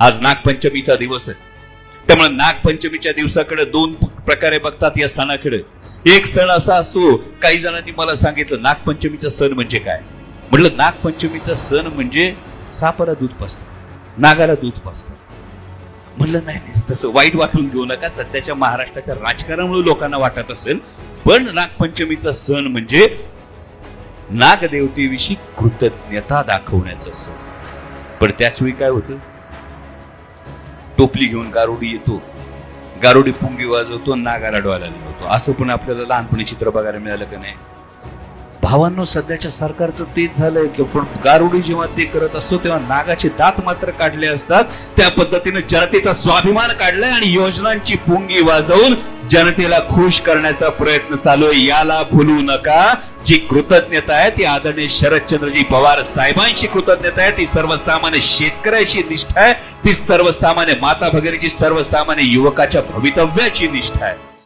आज नागपंचमीचा दिवस आहे. त्यामुळे नागपंचमीच्या दिवसाकडे दोन प्रकारे बघतात या सणाकडे. एक सण असा असतो काही जणांनी मला सांगितलं नागपंचमीचा सण म्हणजे काय? म्हटलं नागपंचमीचा सण म्हणजे सापाला दूध पाजतात नागाला दूध पाजतात. म्हणलं नाही नाही तसं वाईट वाटून घेऊ नका सध्याच्या महाराष्ट्राच्या राजकारणामुळे लोकांना वाटत असेल पण नागपंचमीचा सण म्हणजे नागदेवतेविषयी कृतज्ञता दाखवण्याचा सण. पण त्याच वेळी काय होतं? टोपली घेऊन गारुडी येतो. गारुडी पुंगी वाजवतो नागाला डोळ्याला लावतो. असं पण आपल्याला लहानपणी चित्र बघायला मिळालं का नाही? भावांनो सध्याच्या सरकारचं तेच झालंय की पण गारुडी जेव्हा ते करत असतो तेव्हा नागाचे दात मात्र काढले असतात. त्या पद्धतीने जनतेचा स्वाभिमान काढलाय आणि योजनांची पुंगी वाजवून जनतेला खुश करण्याचा प्रयत्न चालू आहे. याला भुलू नका. जी कृतज्ञता आहे ती आदरणीय शरदचंद्रजी पवार साहेबांशी कृतज्ञता आहे. ती सर्वसामान्य शेतकऱ्याची निष्ठा आहे. ती सर्वसामान्य माता भगिनीची सर्वसामान्य युवकाच्या भवितव्याची निष्ठा आहे.